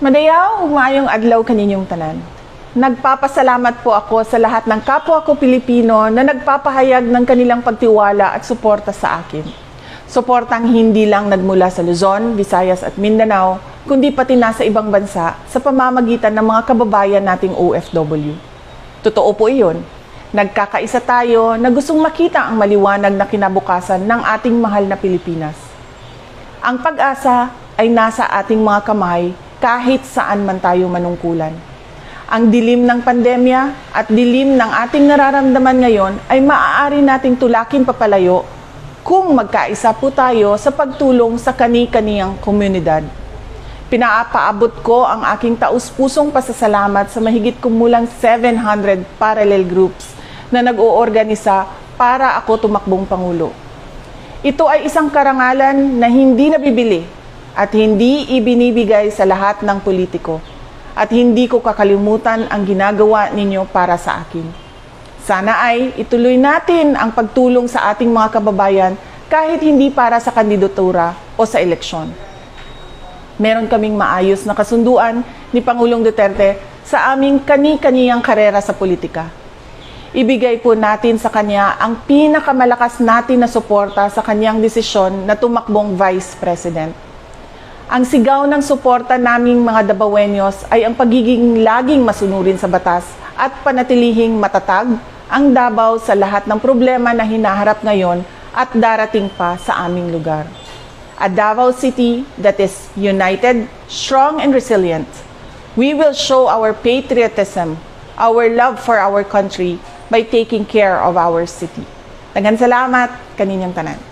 Madayaw, umayong adlaw kaninyong tanan. Nagpapasalamat po ako sa lahat ng kapwa ko Pilipino na nagpapahayag ng kanilang pagtiwala at suporta sa akin. Suportang hindi lang nagmula sa Luzon, Visayas at Mindanao, kundi pati nasa ibang bansa sa pamamagitan ng mga kababayan nating OFW. Totoo po iyon. Nagkakaisa tayo na gustong makita ang maliwanag na kinabukasan ng ating mahal na Pilipinas. Ang pag-asa ay nasa ating mga kamay kahit saan man tayo manungkulan. Ang dilim ng pandemya at dilim ng ating nararamdaman ngayon ay maaari nating tulakin papalayo kung magkaisa po tayo sa pagtulong sa kani-kaniyang komunidad. Pinaapaabot ko ang aking taus-pusong pasasalamat sa mahigit kumulang 700 parallel groups na nag-oorganisa para ako tumakbong Pangulo. Ito ay isang karangalan na hindi nabibili at hindi ibinibigay sa lahat ng politiko. At hindi ko kakalimutan ang ginagawa ninyo para sa akin. Sana ay ituloy natin ang pagtulong sa ating mga kababayan kahit hindi para sa kandidatura o sa eleksyon. Meron kaming maayos na kasunduan ni Pangulong Duterte sa aming kani-kaniyang karera sa politika. Ibigay po natin sa kanya ang pinakamalakas natin na suporta sa kanyang desisyon na tumakbong Vice President. Ang sigaw ng suporta naming mga Dabawenyos ay ang pagiging laging masunurin sa batas at panatilihing matatag ang Davao sa lahat ng problema na hinaharap ngayon at darating pa sa aming lugar. A Davao City that is united, strong, and resilient. We will show our patriotism, our love for our country by taking care of our city. Daghang salamat kaninyang tanan.